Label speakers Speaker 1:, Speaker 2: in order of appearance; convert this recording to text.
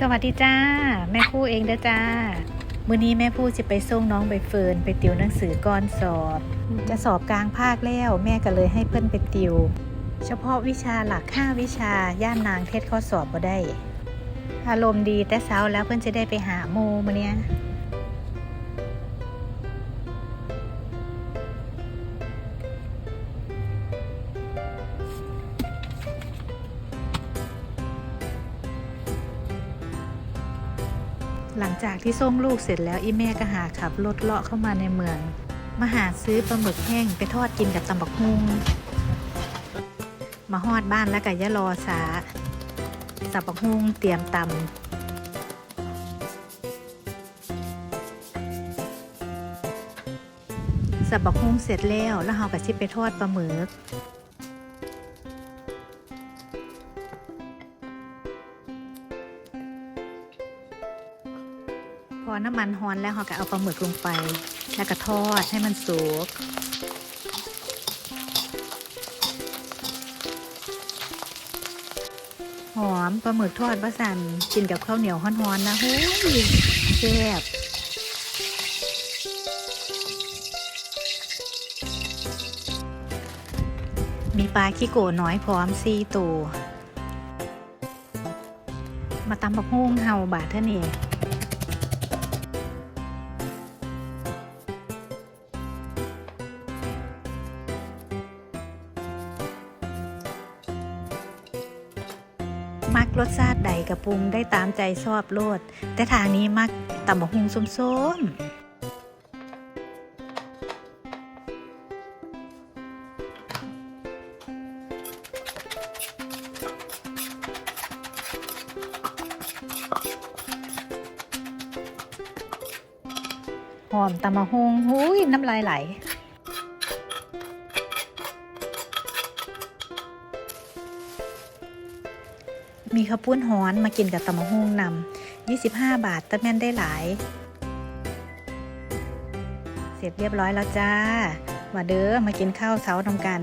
Speaker 1: สวัสดีจ้า แม่ผู้เองเด้อจ้า มื้อนี้แม่ผู้จะไปส่งน้องใบเฟิร์นไปติวหนังสือก่อนสอบ จะสอบกลางภาคแล้วแม่ก็เลยให้เพิ่นไปติว เฉพาะวิชาหลัก 5 วิชาย่านนางเทศข้อสอบบ่ได้ อารมณ์ดีแต่เช้าแล้วเพิ่นจะได้ไปหาโมมื้อเนี้ย หลังจากที่ส่งลูกเสร็จแล้วอีแม่ก็หาขับรถเลาะเข้ามาในเมือง มาหาซื้อปลาหมึกแห้งไปทอดกินกับตำบักฮุงมาฮอดบ้านแล้วก็ย่ารอสาสับบักฮุงเตรียมตำสับบักฮุงเสร็จแล้วแล้วเราก็ชิไปทอดปลาหมึก พอน้ำมันฮอนแล้วเราก็เอาปลาหมึกลงไป แล้วก็ทอดให้มันสุกหอมปลาหมึกทอดบะสันกินกับข้าวเหนียวฮ้อนๆนะหูยแซ่บมีปลาขี้โกน้อยพร้อมซีตัวมาตำบักฮุ้งเฮาบาทเท่านี้ มักรสชาติใดกระปรุงได้ตามใจชอบโลด แต่ทางนี้มักตำบักหุงส้มๆหอมตำบักหุงหุยน้ำลายไหล มีข้าวปุ้นฮ้อนมากินกับตำมะฮุ่งนำ25 บาทตะแม่นได้หลาย เสร็จเรียบร้อยแล้วจ้า มาเด้อมากินข้าวเช้านำกัน